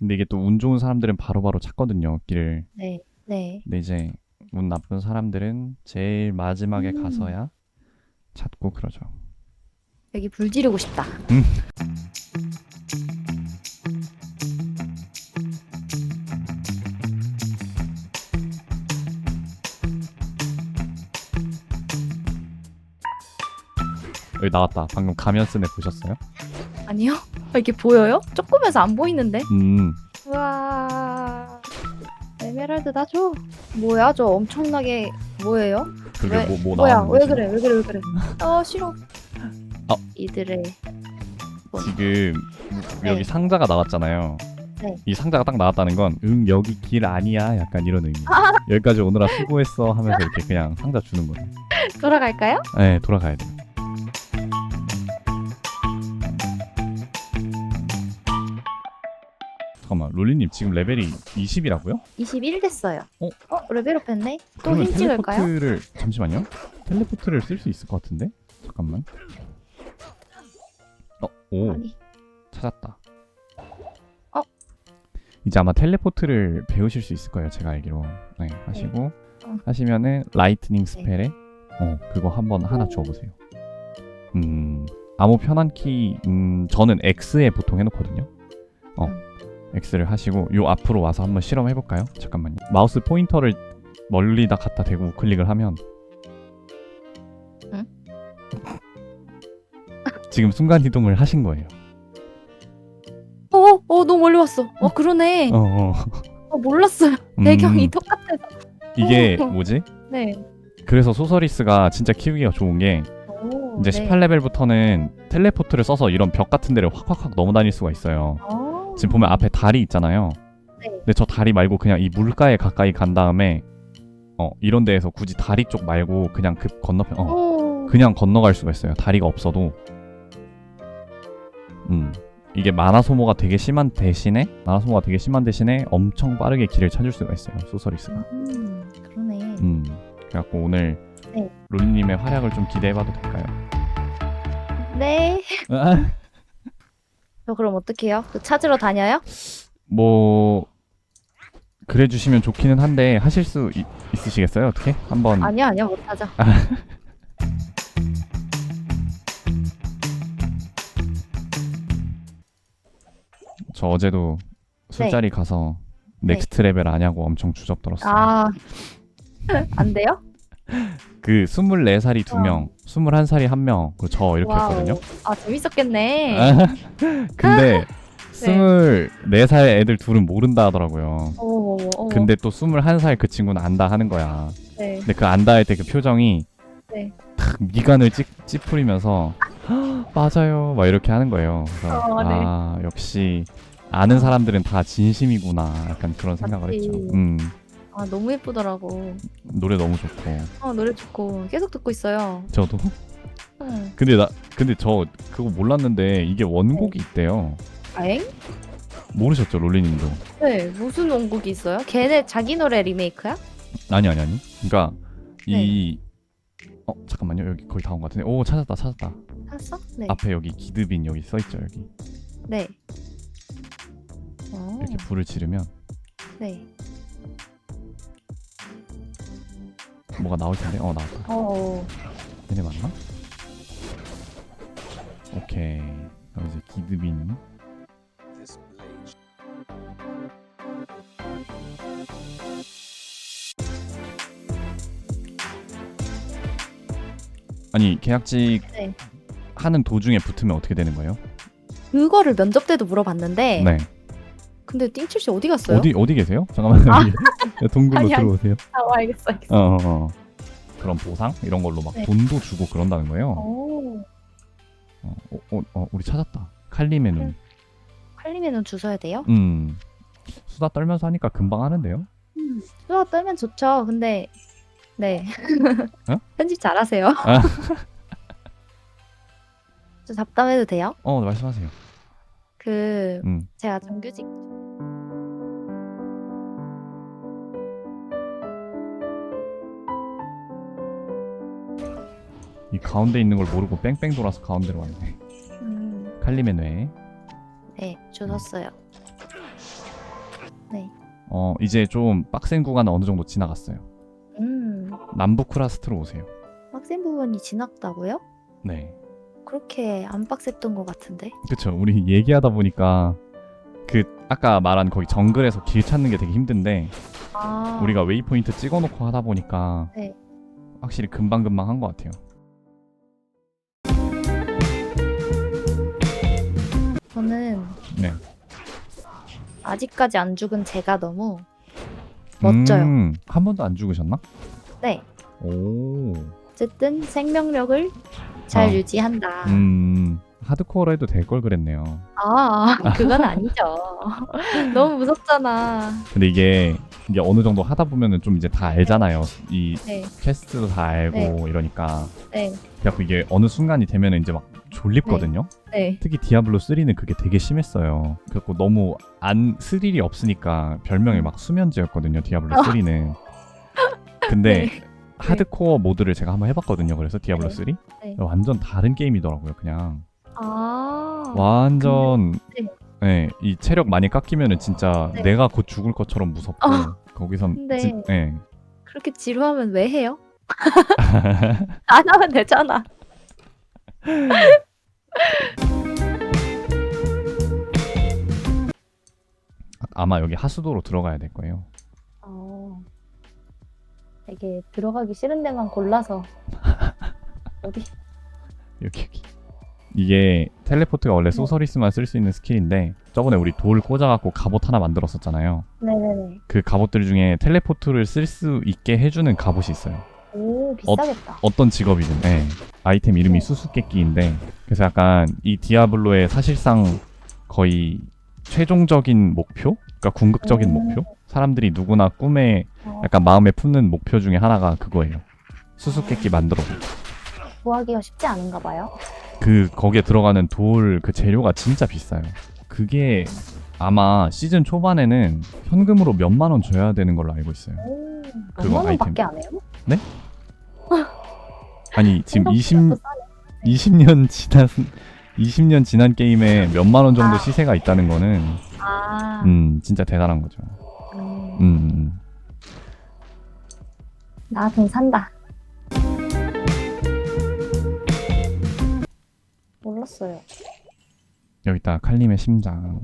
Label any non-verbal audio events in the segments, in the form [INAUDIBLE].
근데 이게 또 운 좋은 사람들은 바로바로 찾거든요, 길을. 네. 네. 근데 이제 운 나쁜 사람들은 제일 마지막에 음. 가서야 찾고 그러죠. 여기 불 지르고 싶다. 여기 나왔다. 방금 가면 쓴애 보셨어요? 아니요? 아, 이게 보여요? 조금해서 안 보이는데? 음, 우와. 에메랄드 다 줘. 뭐야, 저 엄청나게 뭐예요? 그게 왜- 뭐, 뭐 뭐야, 나왔는 왜 거지? 그래, 왜 그래, 왜 그래. 어, [LAUGHS] 싫어. 어. 이들의 지금 네. 여기 상자가 나왔잖아요. 네. 이 상자가 딱 나왔다는 건, 응, 여기 길 아니야. 약간 이런 의미. 여기까지 오느라 수고했어 하면서 이렇게 그냥 상자 주는 거예요. 돌아갈까요? 네, 돌아가야 돼 잠깐만, 롤리님 지금 레벨이 20이라고요? 21 됐어요. 어? 레벨업 했네? 또 그러면 힘 찍을까요? 텔레포트를 잠시만요. 텔레포트를 쓸 수 있을 것 같은데? 잠깐만. 어, 오, 아니, 찾았다. 어? 이제 아마 텔레포트를 배우실 수 있을 거예요. 제가 알기로. 네, 하시고 어. 하시면은 라이트닝 스펠에 어 그거 한번 하나 주워보세요. 음, 아무 편한 키, 음, 저는 X에 보통 해놓거든요. 어, 음. X를 하시고 요 앞으로 와서 한번 실험해 볼까요? 잠깐만요. 마우스 포인터를 멀리다 갖다 대고 우클릭을 하면 응? [LAUGHS] 지금 순간 이동을 하신 거예요. 어, 어, 너무 멀리 왔어. 어, 그러네. 어, 어. 어, 몰랐어요. 음, 배경이 똑같아서. 이게 어. 뭐지? 네. 그래서 소서리스가 진짜 키우기가 좋은 게 오, 이제 네. 18레벨부터는 텔레포트를 써서 이런 벽 같은 데를 확확확 넘어 다닐 수가 있어요. 어. 지금 보면 앞에 다리 있잖아요. 네. 근데 저 다리 말고 그냥 이 물가에 가까이 간 다음에 어 이런 데에서 굳이 다리 쪽 말고 그냥 그 건너편 어 오. 그냥 건너갈 수가 있어요. 다리가 없어도 음 이게 만화 소모가 되게 심한 대신에 만화 소모가 되게 심한 대신에 엄청 빠르게 길을 찾을 수가 있어요. 소서리스가. 음, 그러네. 음 그래갖고 오늘 네. 롤리님의 활약을 좀 기대해봐도 될까요? 네. [LAUGHS] [LAUGHS] 저 그럼 어떡해요? 그 찾으러 다녀요? 뭐 그래 주시면 좋기는 한데 하실 수 있, 있으시겠어요? 어떻게? 한번 아니요, 아니요, 못 하죠. [LAUGHS] 저 어제도 술자리 가서 넥스트 레벨 아냐고 엄청 주접 들었어요. 아, [LAUGHS] 안 돼요? [LAUGHS] 그 24살이 두 와. 명, 21살이 한 명, 그리고 저 이렇게 와우. 했거든요. 아, 재밌었겠네. [LAUGHS] 근데 [LAUGHS] 24살 애들 둘은 모른다 하더라고요. 오, 오, 근데 또 21살 그 친구는 안다 하는 거야. 네. 근데 그 안다 할 때 그 표정이 네. 탁 미간을 찌, 찌푸리면서 "헉, 맞아요 막 이렇게 하는 거예요. 그래서 어, 네. 아 역시 아는 사람들은 다 진심이구나 약간 그런 생각을 맞지. 했죠. 음 아, 너무 예쁘더라고. 노래 너무 좋고 어, 노래 좋고 계속 듣고 있어요. 저도 응. 근데 나 근데 저 그거 몰랐는데 이게 원곡이 네. 있대요. 아엥? 모르셨죠 롤리님도? 네, 무슨 원곡이 있어요? 걔네 자기 노래 리메이크야? 아니 아니 아니. 그러니까 네. 이어 잠깐만요 여기 거의 다 온 것 같은데 오 찾았다 찾았다 찾았어? 네. 앞에 여기 기드빈 여기 써 있죠 여기 네. 어, 이렇게 불을 지르면 네. 뭐가 나올 텐데 어 나왔다 어, 얘네 맞나? 오케이 그럼 이제 기드빈 아니 계약직 네. 하는 도중에 붙으면 어떻게 되는 거예요? 그거를 면접 때도 물어봤는데 네 근데 띵칠 씨 어디 갔어요? 어디 어디 계세요? 잠깐만 아. 여기 [LAUGHS] 동굴로 아니, 아니. 들어오세요. 아, 알겠어, 알겠어. 어, 어, 어. 그런 보상 이런 걸로 막 네. 돈도 주고 그런다는 거예요. 오, 어, 어, 어, 어, 우리 찾았다. 칼림의 눈. 칼림에는 주셔야 돼요? 음. 수다 떨면서 하니까 금방 하는데요. 음, 수다 떨면 좋죠. 근데 네 어? [LAUGHS] 편집 잘하세요. 아. [LAUGHS] 저 잡담해도 돼요? 어, 말씀하세요. 그 음. 제가 정규직 이 가운데 있는 걸 모르고 뺑뺑 돌아서 가운데로 왔네. 음, 칼림의 뇌. 네 주셨어요. 네. 어 이제 좀 빡센 구간은 어느 정도 지나갔어요. 음. 남부 크라스트로 오세요. 빡센 부분이 지났다고요? 네. 그렇게 안 빡셌던 것 같은데. 그쵸. 우리 얘기하다 보니까 그 아까 말한 거기 정글에서 길 찾는 게 되게 힘든데 아. 우리가 웨이포인트 찍어놓고 하다 보니까 네. 확실히 금방 금방 한 것 같아요. 저는 네. 아직까지 안 죽은 제가 너무 멋져요. 음, 한 번도 안 죽으셨나? 네. 오. 어쨌든 생명력을 잘 아. 유지한다. 음. 하드코어로 해도 될 걸 그랬네요. 아, 그건 아니죠. [LAUGHS] 너무 무섭잖아. 근데 이게 이게 어느 정도 하다 보면은 좀 이제 다 알잖아요. 이 네, 퀘스트도 다 알고 이러니까. 네, 그래갖고 이게 어느 순간이 되면은 이제 막 졸립거든요. 네. 특히 디아블로 3는 그게 되게 심했어요. 그래갖고 너무 안 스릴이 없으니까 별명이 막 수면제였거든요. 디아블로 3는. 근데 네. 하드코어 모드를 제가 한번 해봤거든요. 그래서 디아블로 네. 3 네. 완전 다른 게임이더라고요. 그냥 아, 완전 네. 네, 이 체력 많이 깎이면은 진짜 네. 내가 곧 죽을 것처럼 무섭고 어. 거기선 근데- 진- 네. 그렇게 지루하면 왜 해요? [LAUGHS] 안 하면 되잖아. 아마 여기 하수도로 들어가야 될 거예요. 어, 되게 들어가기 싫은 데만 골라서 [LAUGHS] 어디? 여기 여기. 이게 텔레포트가 원래 네. 소서리스만 쓸 수 있는 스킬인데 저번에 우리 돌 꽂아갖고 갑옷 하나 만들었었잖아요. 네네네. 그 갑옷들 중에 텔레포트를 쓸 수 있게 해주는 갑옷이 있어요. 오, 비싸겠다. 어떤 직업이든. 예. 아이템 이름이 네. 수수께끼인데 그래서 약간 이 디아블로의 사실상 거의 최종적인 목표? 그러니까 궁극적인 음. 목표? 사람들이 누구나 꿈에 어, 약간 마음에 품는 목표 중에 하나가 그거예요. 수수께끼 만들어. 구하기가 쉽지 않은가 봐요. 그 거기에 들어가는 돌 그 재료가 진짜 비싸요. 그게 아마 시즌 초반에는 현금으로 몇만 원 줘야 되는 걸로 알고 있어요. 오, 몇만 아이템. 원밖에 안 해요? 아니 지금 20 생각보다 싸네. 20년 지난 20년 지난 게임에 몇만 원 정도 아. 시세가 있다는 거는 아, 음 진짜 대단한 거죠. 음, 음, 음. 나돈 산다. 몰랐어요. 여기다 칼림의 심장.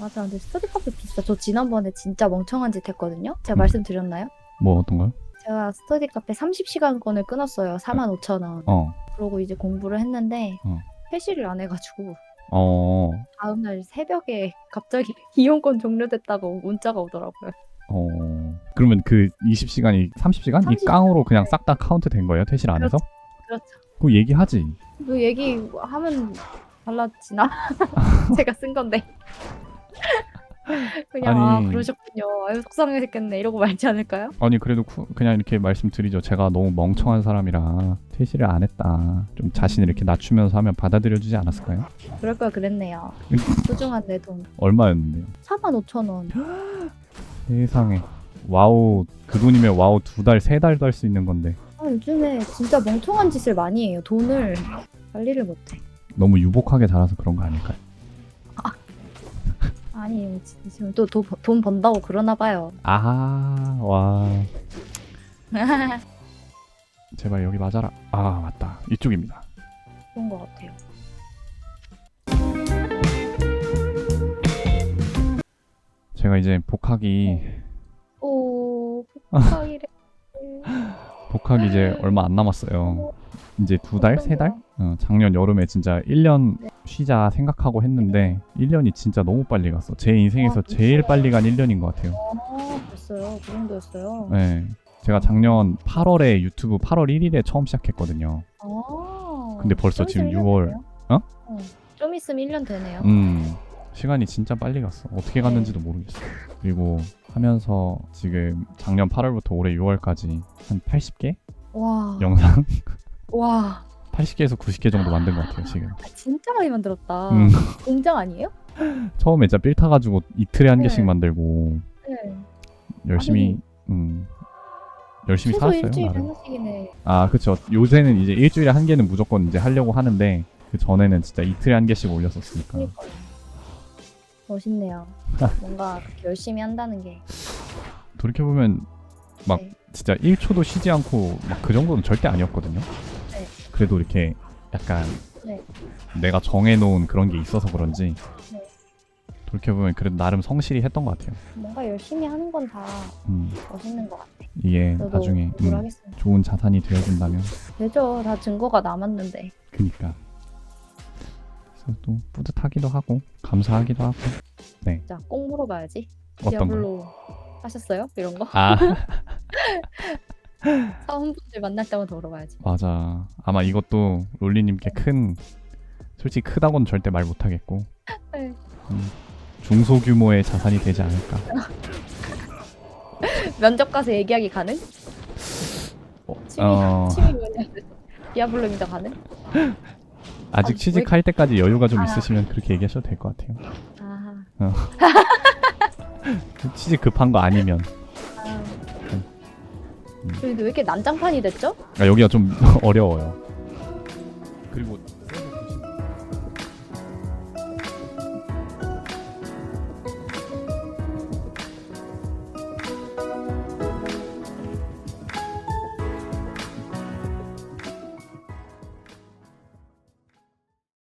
맞아, 근데 스터디 카페 비싸. 저 지난번에 진짜 멍청한 짓 했거든요. 제가 음. 말씀드렸나요? 뭐 어떤 걸? 제가 스터디 카페 30시간권을 끊었어요. 45,000원. 어. 그러고 이제 공부를 했는데 어. 회시를 안 해가지고 어. 다음날 새벽에 갑자기 [LAUGHS] 이용권 종료됐다고 문자가 오더라고요. 어. 그러면 그 20시간이 30시간? 이 30시간. 깡으로 그냥 싹 다 카운트 된 거예요? 퇴실 안 해서? 그렇죠. 그거 얘기하지. 그 얘기하면 달라지나? [LAUGHS] 제가 쓴 건데. [LAUGHS] 그냥 아니. 아 그러셨 아유 속상했겠네 이러고 말지 않을까요? 아니 그래도 쿠- 그냥 이렇게 말씀드리죠. 제가 너무 멍청한 사람이라 퇴실을 안 했다. 좀 자신을 이렇게 낮추면서 하면 받아들여주지 않았을까요? 그럴 걸 그랬네요. [LAUGHS] 소중한 내 돈. 얼마였는데요? 45,000원. [GASPS] 세상에. 와우 그 돈이면 와우 두 달 세 달도 할 수 있는 건데 아, 요즘에 진짜 멍청한 짓을 많이 해요. 돈을 관리를 못해. 너무 유복하게 자라서 그런 거 아닐까요? 아니 지금 또 돈 번다고 그러나 봐요. 아 와 [LAUGHS] 제발 여기 맞아라. 아 맞다 이쪽입니다. 그런 것 같아요. 제가 이제 복학이 오 복학이래. [LAUGHS] 복학이 이제 [LAUGHS] 얼마 안 남았어요. 이제 두 달, 세 달? 어, 작년 여름에 진짜 1년 네. 쉬자 생각하고 했는데 1년이 진짜 너무 빨리 갔어. 제 인생에서 아, 제일? 빨리 간 1년인 것 같아요. 아 됐어요. 그 정도였어요. 네. 제가 작년 8월에 유튜브 8월 1일에 처음 시작했거든요. 아. 근데 벌써 좀 지금 있으면 6월. 1년 되네요. 어? 좀 있으면 1년 되네요. 음. 시간이 진짜 빨리 갔어. 어떻게 갔는지도 모르겠어. 그리고 하면서 지금 작년 8월부터 올해 6월까지 한 80개 와. 영상 와. 80개에서 90개 정도 만든 것 같아요 지금. 아, 진짜 많이 만들었다. 음. [LAUGHS] 공장 아니에요? 처음에 진짜 삘 타가지고 이틀에 한 네. 개씩 만들고 네. 열심히 음 열심히 최소 살았어요 일주일에 나름. 하나씩이네. 아 그쵸 요새는 이제 일주일에 한 개는 무조건 이제 하려고 하는데 그 전에는 진짜 이틀에 한 개씩 올렸었으니까 그러니까요. 멋있네요. [LAUGHS] 뭔가 그렇게 열심히 한다는 게. 돌이켜 보면 막 네. 진짜 1초도 쉬지 않고 막 그 정도는 절대 아니었거든요. 네. 그래도 이렇게 약간 네. 내가 정해놓은 그런 게 있어서 그런지 네. 돌이켜 보면 그래도 나름 성실히 했던 것 같아요. 뭔가 열심히 하는 건 다 음, 멋있는 것 같아. 이게 저도 나중에 음. 좋은 자산이 되어준다면 되죠. 다 증거가 남았는데. 그니까. 그래서 또 뿌듯하기도 하고 감사하기도 하고 자, 꼭 물어봐야지. 어떤 거? 디아블로 하셨어요? 이런 거? 아 [LAUGHS] 사원분들 때마다 물어봐야지. 맞아. 아마 이것도 롤리님께 큰 솔직히 크다고는 절대 말 못하겠고 [LAUGHS] 네. 음, 중소규모의 자산이 되지 않을까. [LAUGHS] 면접 가서 얘기하기 가능? 어, 취미, 어, 취미 면접 디아블로입니다 가능? [LAUGHS] 아직 아, 취직할 때까지 여유가 좀 아. 있으시면 그렇게 얘기하셔도 될 것 같아요. 아, 취직 급한 거 아니면 아. 음. 왜 이렇게 난장판이 됐죠? 아, 여기가 좀 [LAUGHS] 어려워요.